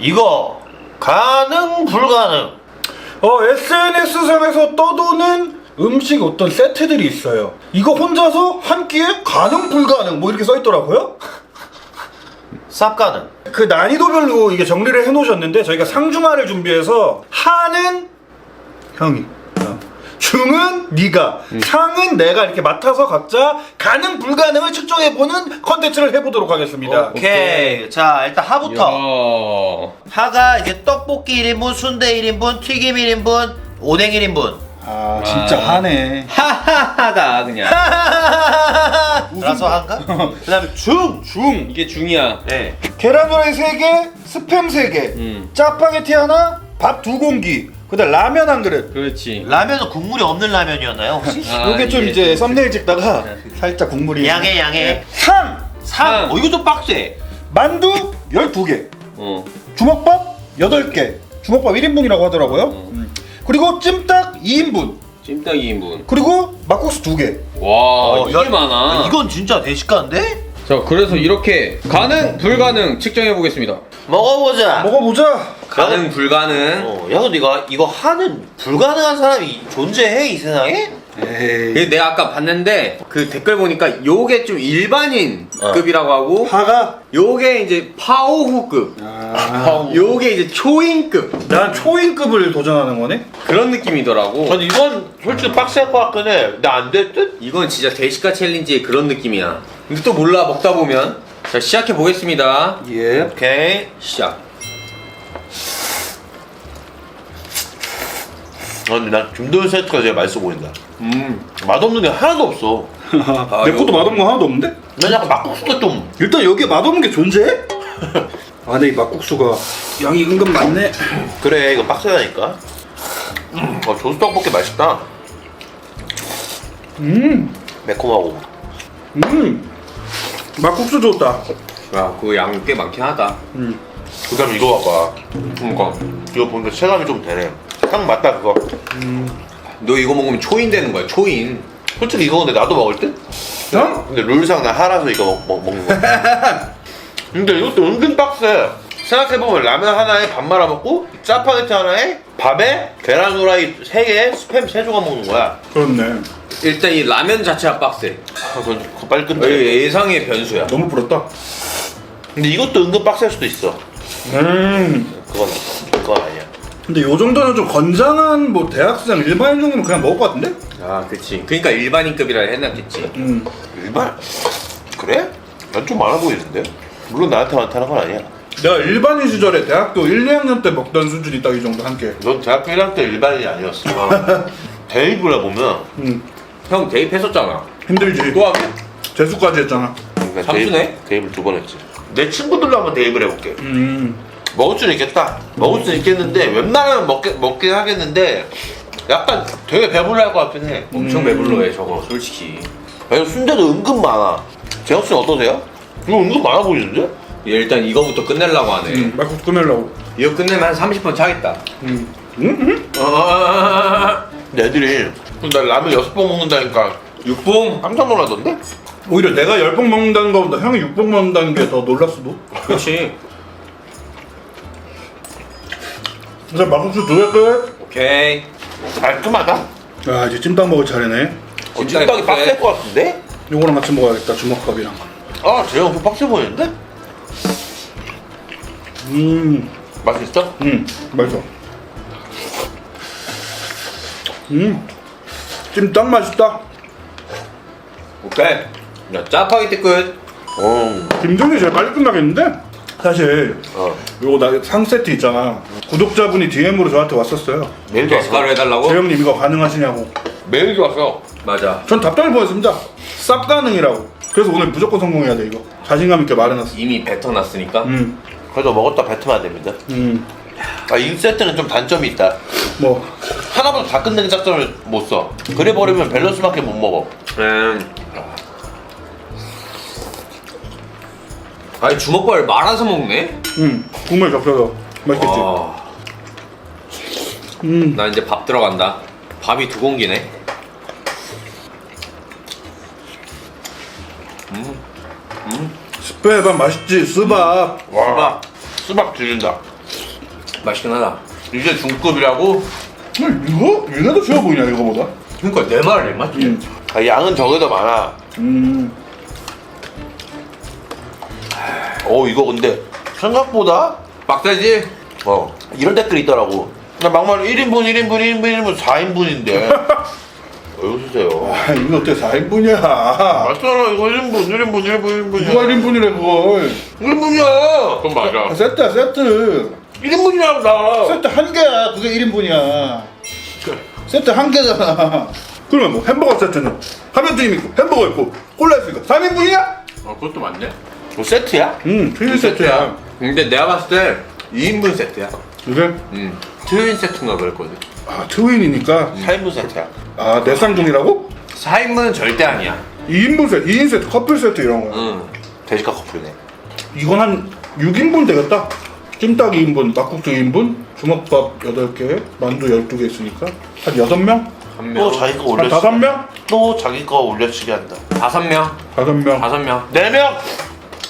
이거 가능 불가능 어, SNS상에서 떠도는 음식 어떤 세트들이 있어요. 이거 혼자서 한 끼에 가능 불가능 뭐 이렇게 써 있더라고요. 쌉 가능 그 난이도별로 이게 정리를 해 놓으셨는데 저희가 상중하를 준비해서 하는 형이 어. 중은 네가 상은 내가 이렇게 맡아서 각자 가능 불가능을 측정해보는 컨텐츠를 해보도록 하겠습니다. 오케이 자 일단 하부터 야. 하가 이제 떡볶이 1인분 순대 1인분 튀김 1인분 오뎅 1인분 아 진짜 아. 하네. 하하하다 그냥. 그래서 한가? 그 다음에 중! 중 이게 중이야. 네. 계란 후라이 3개, 스팸 3개, 음. 짜파게티 하나, 밥 두 공기, 그다음 라면 한 그릇. 그렇지. 라면은 국물이 없는 라면이었나요 혹시? 아, 요게 좀 이게 이제 좀- 썸네일 찍다가 살짝 국물이 양해 양해 상! 상! 상. 어 이거 좀 빡세 만두 12개 어. 주먹밥 8개 주먹밥 1인분이라고 하더라고요 어. 음. 그리고 찜닭 2인분 찜닭 2인분. 그리고 막국수 2개 와 어, 이게 야, 많아. 이건 진짜 대식가인데? 자 그래서 이렇게 가능 불가능 측정해 보겠습니다. 먹어보자 먹어보자 가능 불가능. 어, 야 근데 이거, 이거 하는 불가능한 사람이 존재해 이 세상에? 에이 그 내가 아까 봤는데 그 댓글 보니까 요게 좀 일반인급이라고 하고 파가 요게 이제 파오후급. 아, 요게 이제 초인급 난 초인급을 도전하는 거네 그런 느낌이더라고. 전 이건 솔직히 빡셀 것 같긴 해 근데 안 될 듯? 이건 진짜 대식가 챌린지의 그런 느낌이야. 근데 또 몰라 먹다 보면. 자 시작해 보겠습니다. 예. 오케이 시작. 아 근데 난 김도현 세트가 제일 맛있어 보인다. 음. 맛없는 게 하나도 없어. 아, 내 것도 요- 맛없는 거 하나도 없는데? 난 약간 막국수가 좀. 일단 여기에 맛없는 게 존재해? 아 근데 이 막국수가 양이 은근 많네. 그래 이거 빡세다니까. 음, 어, 조수 떡볶이 맛있다. 음, 매콤하고. 음 막국수 좋다 야, 그거 양꽤 많긴 하다. 음. 그 다음에 이거 봐봐 그니까. 이거 보니까 체감이 좀 되네 딱 맞다 그거 너 이거 먹으면 초인 되는 거야, 초인. 솔직히 이거 근데 나도 먹을 듯? 어? 근데 룰상 나 하라서 이거 먹, 먹, 먹는 거야 근데 이것도 은근 빡세 생각해보면 라면 하나에 밥 말아 먹고 짜파게티 하나에 밥에 계란 후라이 3개에 스팸 3조각 먹는 거야 그렇네 일단 이 라면 자체가 빡세. 아, 그건 그거 빨리 끝내 이게 예상의 변수야. 너무 부럽다 근데 이것도 은근 빡셀 수도 있어 음 그건 그건 아니야 근데 요 정도는 좀 건장한 뭐 대학생 일반인 정도면 그냥 먹을 것 같은데? 아, 그치. 그러니까 일반인급이라 해놨겠지. 음 일반 그래? 난 좀 많아 보이는데 물론 나한테 많다는 건 아니야 내가 일반인 시절에 대학교 1, 2학년 때 먹던 수준이 딱 이 정도 한 개 넌 대학교 1학년 때 일반인이 아니었어 대입을 해보면 음 형 대입했었잖아. 힘들지 또 하게? 재수까지 했잖아 그러니까 삼수네? 대입, 대입을 두 번 했지 내 친구들로 한번 대입을 해볼게 음 먹을 수는 있겠다 먹을 수는 있겠는데 웬만하면 먹게, 먹긴 하겠는데 약간 되게 배불러 할 것 같긴 해 엄청 음. 배불러해, 저거, 솔직히. 아니 순대도 은근 많아 재혁 씨는 어떠세요? 이거 은근 많아 보이는데? 얘 일단 이거부터 끝내려고 하네. 음, 막국수 끝내려고 이거 끝내면 한 30분 차겠다. 음 음? 음? 근데 애들이 나 라면 여섯 번 먹는다니까 육봉? 깜짝 놀라던데? 오히려 내가 10봉 먹는다는 것보다 형이 6봉 먹는다는 게 더 놀랐어도 그렇지. 이제 막국수 두개 끝. 오케이. 깔끔하다 아 이제 찜닭 먹을 차례네 어, 찜닭이 빡셀 것 같은데? 요거랑 같이 먹어야겠다 주먹밥이랑 아 재혁 좀 빡세 보이는데? 음 맛있어? 음, 맛있어. 음, 찜닭 맛있다. 오케이. 야, 짜파게티 끝. 어, 김정이 제일 빨리 끝나겠는데? 사실 어. 요거 나 상세트 있잖아. 구독자분이 DM으로 저한테 왔었어요. 메일도 게스가를 왔어 해달라고? 재영님 이거 가능하시냐고. 메일도 왔어 맞아. 전 답장을 보냈습니다. 쌉 가능이라고. 그래서 오늘 무조건 성공해야 돼 이거. 자신감 있게 말해놨어. 이미 뱉어놨으니까. 음, 그래도 먹었다 뱉으면 안 됩니다 음, 아, 이 세트는 좀 단점이 있다 뭐 하나보다 다 끝내는 작전을 못 써 그래 버리면 밸런스밖에 못 먹어 음. 아니 주먹밥을 말아서 먹네? 음, 국물 적셔서 맛있겠지. 와, 음, 나 이제 밥 들어간다. 밥이 두 공기네. 스페밥 맛있지. 스밥. 와 수박 죽인다 맛있긴 하다. 이게 중급이라고? 음, 이거? 더 쉬워 보이냐 이거보다? 그러니까 내 말이 맞지? 음. 아, 양은 저게 더 많아. 음. 어, 이거 근데 생각보다 빡세지? 어 이런 댓글이 있더라고. 나 막말 1인분, 1인분, 1인분, 1인분, 4인분인데. 왜 웃으세요? 아 이거 어때 4인분이야 맞잖아, 이거 1인분, 1인분, 1인분, 1인분이야. 누가 1인분이래 그걸 1인분이야! 그럼 아, 세트야 세트 1인분이라고, 나. 세트 한 개야 그게 1인분이야 세트 한 개잖아 그러면 뭐 햄버거 세트는 하면드림 있고 햄버거 있고 콜라 있으니까 3인분이야? 어, 그것도 맞네. 뭐 세트야? 응 트윈 세트야 근데 내가 봤을 때 2인분 세트야. 그래? 음. 트윈 세트인가 그랬거든. 아 트윈이니까 4인분 세트야. 아 내쌍둥이라고? 4인분은 절대 아니야. 2인분 세트 2인 세트 커플 세트 이런 거 응. 돼지가 커플이네. 이건 한 6인분 되겠다 찜닭 2인분 막국수 2인분 주먹밥 8개 만두 12개 있으니까 한 6명? 한또 명. 자기 거 한 올려치기. 5명? 또 자기 거 올려치기 한다. 다섯 명. 5명 다섯 명. 4명!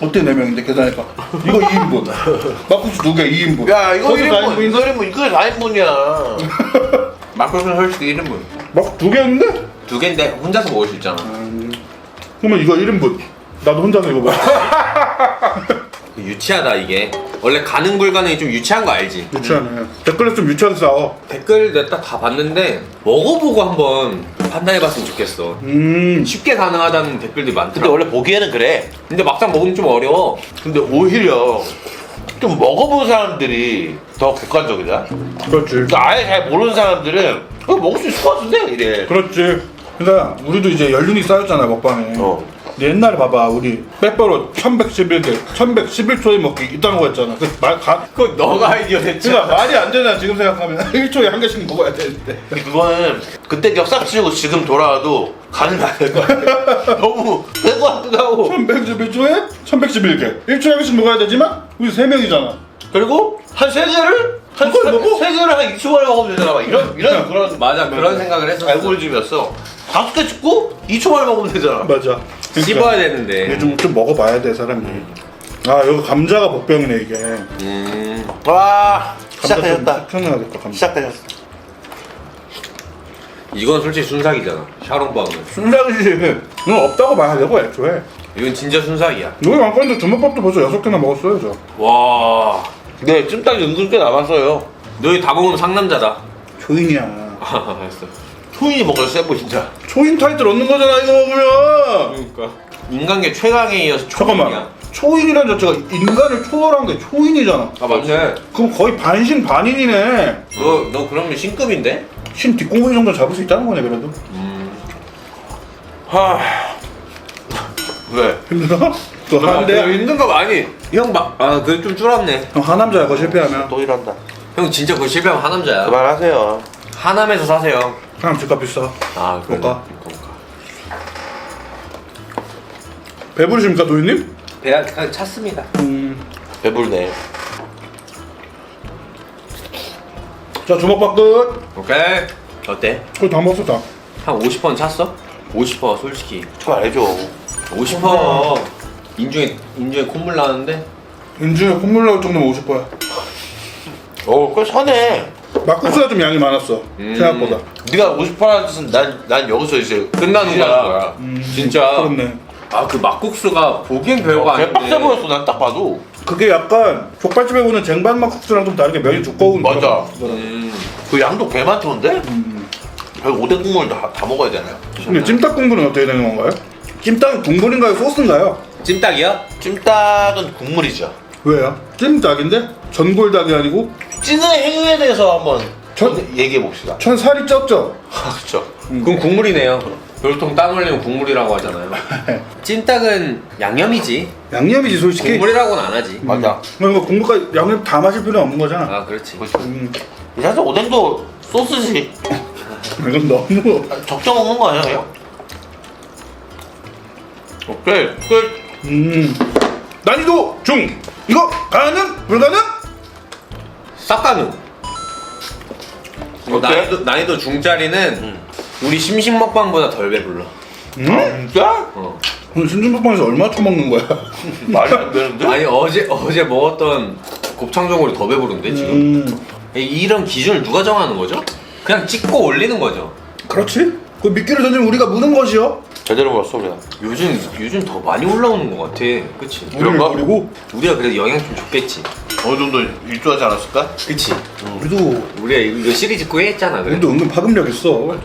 어때 4명인데 계산해봐 이거 2인분 막국수 2개 2인분 야, 이거 거기서 1인분, 4인분인데? 이거 1인분, 이거 4인분이야. 막국수는 솔직히 1인분. 막 2개였는데? 두 개인데 혼자서 먹을 수 있잖아. 그러면 이거 1인분 나도 혼자서 이거 먹어 유치하다 이게. 원래 가능 불가능이 좀 유치한 거 알지? 유치하네 댓글에 좀 유치하게 싸워 댓글 내가 다 봤는데 먹어보고 한번 판단해봤으면 좋겠어. 음 쉽게 가능하다는 댓글들이 근데 많더라. 원래 보기에는 그래. 근데 막상 먹으면 좀 어려워. 근데 오히려 좀 먹어본 사람들이 더 객관적이다. 그렇지 그러니까 아예 잘 모르는 사람들은 그거 먹을 수 있을 것 같은데 이래. 그렇지 그러니까 우리도 이제 연륜이 쌓였잖아 먹방에 어. 근데 옛날에 봐봐 우리 빼빼로 1111개 1111초에 먹기 있다는 거 했잖아 그 말, 가, 그거 너가 아이디어 냈지. 그러니까 말이 안 되잖아 지금 생각하면 1초에 한 개씩 먹어야 되는데 그거는 그때 싹 지우고 지금 돌아와도 가는 안될것 같아. 너무 될것 같기도 하고. 1111초에 1111개 1초에 한 개씩 먹어야 되지만 우리 3명이잖아 그리고 한 세 개를 한 그걸 먹어? 세 개를 한 2초 만에 먹으면 되잖아. 막 이런 이런 그런 맞아 그런 생각을 했었어. 알고리즘이었어. 다섯 개 찍고 2초 만에 먹으면 되잖아. 맞아 씹어야 이게 되는데. 좀, 좀 먹어봐야 돼 사람이 아 여기 감자가 복병이네 이게 음. 와 시작되셨다. 튀어나와야겠다 감자 시작되셨어. 이건 솔직히 순삭이잖아. 샤롱바오는. 순삭이지 이건 없다고 봐야 되고 애초에 이건 진짜 순삭이야. 여기 왕건데 주먹밥도 벌써 여섯 개나 먹었어요 저 와. 네 찜닭이 은근 꽤 남았어요. 너희 다 먹으면 상남자다. 초인이야 아, 알았어. 초인이 먹을 쎄 보인다. 초인 타이틀 얻는 거잖아 이거 먹으면 그러니까. 인간계 최강에 이어서 초인이야. 잠깐만 초인이란 자체가 인간을 초월한 게 초인이잖아 아 맞네. 그럼 거의 반신 반인이네 너, 너 그러면 신급인데? 신 뒷공무니 정도 잡을 수 있다는 거네 그래도 하. 왜? 힘들어? 또 아, 하는데 힘든 거 많이. 형 막, 아, 그게 좀 줄었네. 형 하남자야 그거 실패하면 또 이런다. 형 진짜 그거 실패하면 하남자야. 그만하세요. 하남에서 사세요. 하남 집값 비싸 아, 그래. 그럴까? 그럴까. 배부르십니까 도희님? 배가 그냥 찼습니다. 음. 배불네. 자 주먹밥 끝 오케이. 어때? 그거 다 먹었어 다 한 50%는 찼어? 50% 솔직히. 좀 알죠. 50% 인중에 인중에 콧물 나는데 인중에 콧물 나올 정도면 50%야 어, 꽤 선해. 막국수가 좀 양이 많았어 음. 생각보다 네가 50%라는 뜻은 난, 난 여기서 이제 끝나는 시작하는 거야. 진짜. 그렇네 아 그 막국수가 보기엔 별거 어, 아닌데. 개빡세 보였어, 난 딱 봐도. 그게 약간 족발집에 오는 쟁반 막국수랑 좀 다르게 면이 두꺼운 맞아. 그런 막국수더라고. 음. 그 양도 개 많던데? 결국 오뎅 국물 다, 다 먹어야 되나요? 근데 찜닭 국물은 어떻게 되는 건가요? 찜닭은 국물인가요? 소스인가요? 찜닭이야? 찜닭은 국물이죠. 왜요? 찜닭인데? 전골닭이 아니고? 찌는 행위에 대해서 한번 전- 얘기해 봅시다. 전 살이 쪘죠? 아, 그쵸. 그럼 국물이네요. 별통 땀 흘리면 국물이라고 하잖아요. 찜닭은 양념이지. 양념이지 솔직히 국물이라고는 안 하지. 맞아. 그러니까 국물까지 양념 다 마실 필요는 없는 거잖아 아 그렇지. 음, 사실 오뎅도 소스지. 이건 너무 적정 먹는 거 아니야, 그냥? 오케이, 끝. 음. 난이도 중! 이거 가능? 불가능? 어때? 난이도, 난이도 중짜리는 우리 심심 먹방보다 덜 배불러. 음? 진짜? 어. 오늘 신중박방에서 얼마 처먹는 거야? 말이 안 되는데? 아니 어제 어제 먹었던 곱창전골이 더 배부른데 지금 음 이- 이런 기준을 누가 정하는 거죠? 그냥 찍고 올리는 거죠 그렇지 그 미끼를 던지면 우리가 무는 것이요 제대로 먹었어 우리가 요즘 요즘 더 많이 올라오는 것 같아 그치? 그런가? 그리고 우리가 그래도 영향 좀 줬겠지 어느 정도 일조하지 않았을까? 그치? 우리도 우리가 이거, 시리즈 꽤 했잖아 그래 우리도 은근 파급력 있어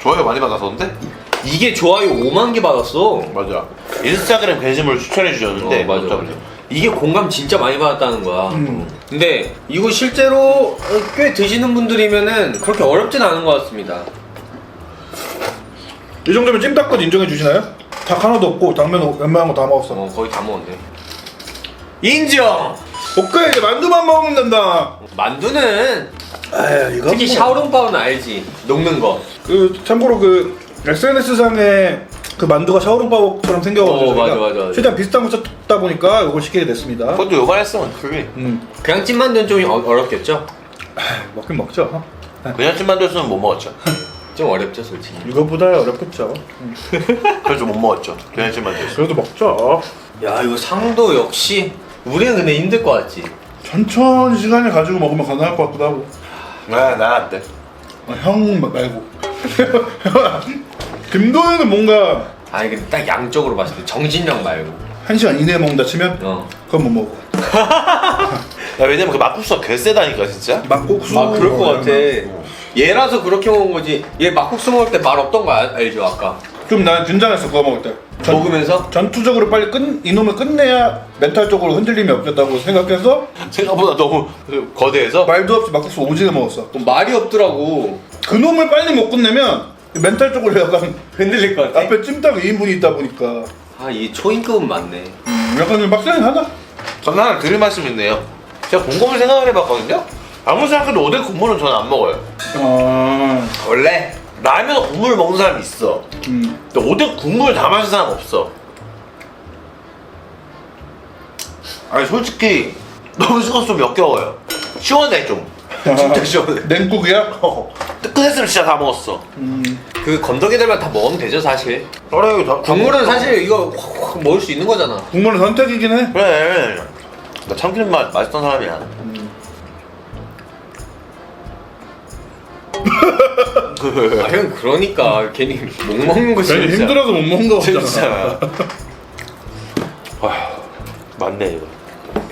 좋아요 많이 받았었는데? 이게 좋아요 5만 개 받았어 맞아 인스타그램 게시물 추천해 주셨는데 어, 맞아, 못 맞아. 이게 공감 진짜 많이 받았다는 거야. 음. 근데 이거 실제로 어, 꽤 드시는 분들이면은 그렇게 어렵진 않은 것 같습니다. 이 정도면 찜닭도 인정해 주시나요? 닭 하나도 없고 당면 웬만한 거 다 먹었어 어, 거의 다 먹었네. 인정! 오케이 이제 만두만 먹으면 된다. 만두는 아 이거 특히 뭐- 샤오롱바오는 알지. 녹는 거. 그 참고로 그 SNS 상에 그 만두가 샤오롱바오처럼 생겨가지고 어, 맞아, 저희가 맞아, 맞아. 최대한 비슷한 거 찾다 보니까 이걸 시키게 됐습니다. 그것도 요만했어 그게 음. 그냥 찐 만두는 좀 어, 어렵겠죠? 먹긴 먹죠. 그냥 찜 만들었으면 못 먹었죠. 좀 어렵죠, 솔직히. 이거보다 어렵겠죠. 음. 그래서 못 먹었죠. 그냥 찜 만들었어 그래도 먹죠. 야, 이거 상도 역시 우리는 근데 힘들 것 같지. 천천히 시간을 가지고 먹으면 가능할 것 같기도 하고 나 나안 돼 아, 형 말고 김도현은 뭔가 아니 근데 딱 양쪽으로 봤을 때 정신력 말고. 한 시간 이내에 먹는다 치면 어. 그건 못 먹어 야 왜냐면 그 막국수가 개 세다니까 진짜 막국수 아 그럴 것 같아. 얘라서 그렇게 먹은 거지. 얘 막국수 먹을 때 말 없던 거 알- 알죠 아까? 좀난 긴장했어 그거 먹을 때 전- 먹으면서? 전투적으로 빨리 끝 이놈을 끝내야 멘탈적으로 흔들림이 없겠다고 생각해서 생각보다 너무 그 거대해서? 말도 없이 막국수 오지게 먹었어. 또 말이 없더라고. 그 놈을 빨리 못 끝내면 멘탈적으로 약간 흔들릴 것 같아. 앞에 찜닭 2인분이 있다 보니까. 아, 이 초인급은 맞네. 음, 약간 좀 빡세긴 하다. 저는 하나 드릴 말씀이 있네요. 제가 곰곰이 생각을 해봤거든요. 아무리 생각해도 오뎅 국물은 저는 안 먹어요. 아, 원래 라면 국물 먹는 사람이 있어. 음. 근데 오뎅 국물 다 마신 사람 없어. 아니 솔직히 너무 식어서 좀 역겨워요. 시원해 좀. 진짜 시원해. 냉국이야? 어, 뜨끈했으면 진짜 다 먹었어. 음. 그 건더기들만 다 먹으면 되죠 사실. 그래 다, 국물은 사실 이거 확, 확 먹을 수 있는 거잖아. 국물은 선택이긴 해. 그래. 나 참기름 맛 맛있던 사람이야 아, 형 그러니까 괜히 못 먹는 거 괜히 진짜. 힘들어서 못 먹는 거 같잖아 진짜 와 맞네 이거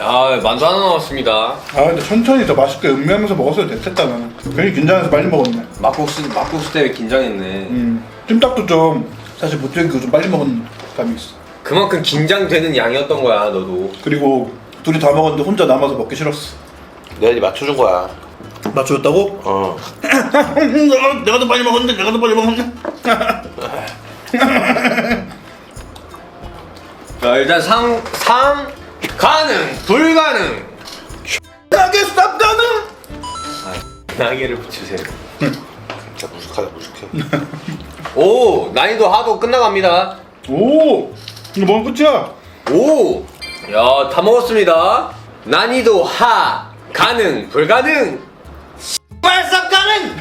야 만두 하나 나왔습니다. 아 근데 천천히 더 맛있게 음미하면서 먹었어도 됐겠다 나는 괜히 긴장해서 빨리 먹었네 막국수 막국수 때문에 긴장했네. 음. 찜닭도 좀 사실 못 즐기고 좀 빨리 먹은 감이 있어 그만큼 긴장되는 양이었던 거야 너도. 그리고 둘이 다 먹었는데 혼자 남아서 먹기 싫었어 내가 이제 맞춰준 거야 맞춰줬다고? 어. 내가, 더 빨리 먹었는데 내가 더 빨리 먹었네 자 일단 상, 상 가능 불가능. 가게 쌉 가는 나게를 붙이세요. 진짜 무식하다 무식해. 오 난이도 하도 끝나갑니다. 오! 이거 뭔 끝이야? 오야다 먹었습니다. 난이도 하 가능 불가능 발삽 가능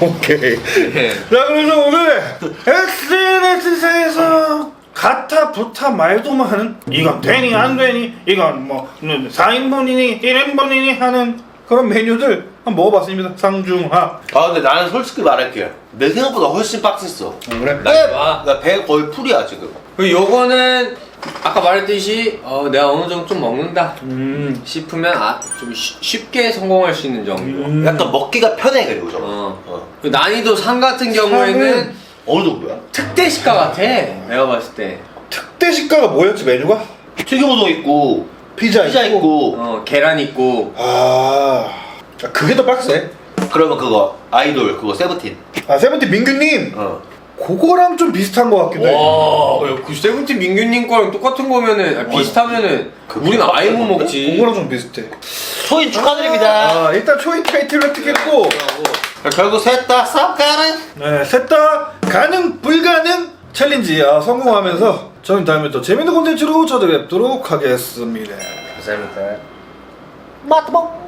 오케이. 예. 자 그래서 오늘 SNS에서 가타 부타 말도만 하는 이건 되니 안 되니 이건 뭐 4인분이니 1인분이니 하는 그런 메뉴들 한번 먹어봤습니다 상중하. 아 근데 나는 솔직히 말할게 내 생각보다 훨씬 빡셌어. 어, 그래? 나 나 배 거의 풀이야 지금. 그리고 요거는 아까 말했듯이 어, 내가 어느 정도 좀 먹는다 음, 싶으면 아, 좀 쉬- 쉽게 성공할 수 있는 정도 음. 약간 먹기가 편해 그리고 저거 어. 어. 그 난이도 상 같은 경우에는 어느 정도야? 특대 식가 같아 내가 봤을 때 특대 식가가 뭐였지 메뉴가? 튀김우동 있고 피자, 피자 있고. 있고 어, 계란 있고 아 자, 그게 더 빡세 그러면 그거 아이돌 그거 세븐틴 아 세븐틴 민규님 어. 그거랑 좀 비슷한 것 같기도 해. 와, 야, 그 세븐틴 민규님 거랑 똑같은 거면은 아, 비슷하면은 우리는 아예 못 먹지. 그거랑 좀 비슷해. 초인 축하드립니다. 아 일단 초이 타이틀을 획득했고 결국 셋다 쌉가는? 네, 셋다 가능 불가능 챌린지 아, 성공하면서 저는 다음에 또 재밌는 콘텐츠로 찾아뵙도록 하겠습니다. 감사합니다. 마트봉